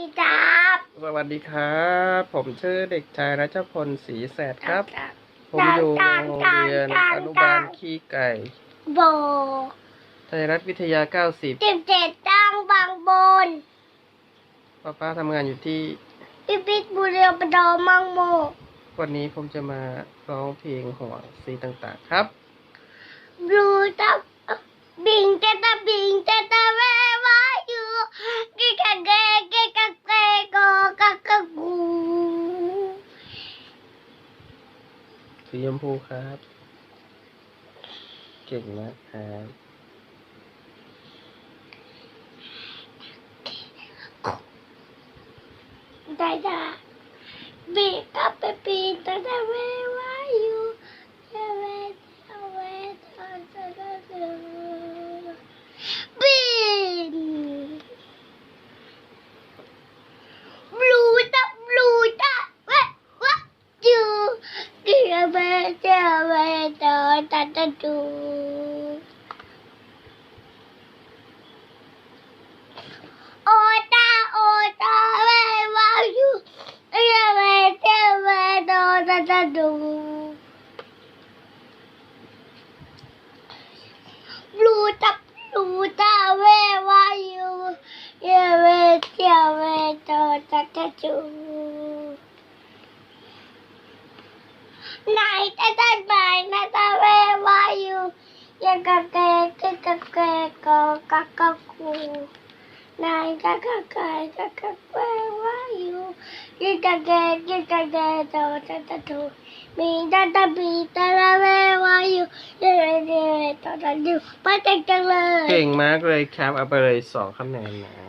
ดีครับสวัสดีครับ ผมชื่อเด็กชายรัชพลศรีแสดครับครับ ผมอยู่โรงเรียนอนุบาลขี้ไก่โบไทยรัฐวิทยา 90สิบเจ็ดตั้งบางบนป้าป้าทำงานอยู่ที่พิพิธบุรีปดอมังโม วันนี้ผมจะมาร้องเพลงหัวสีต่างๆครับ บลูตับบิงเตตาบิ สีชมพูครับ เก่งมากครับได้จ้ะบิกับเปปีเตตาเววายูเตเวเตเวเตเตเตเตบิง บลูตับบลูตับเวะวะจูเกี ยเบเจเวตอตาตา ดูโอตาโอตาเววายูเกียเบเจเวตอตาตาดูบลูตับบลูตาเววายูเกียเบเจเวตอตาตาดูไหนตาตาไหนายูยังกะเกกะกะเกกะกะกะกูนายกะกะกะกะกะเววายูยังกะเกยังกะเกโตตาตาทูมีตาตาบีตาตาเววายูเดเรเดเรโตตาดูป้าเจ๋งจังเลย เก่งมากเลยครับ เอาไปเลยสองคะแนนนะ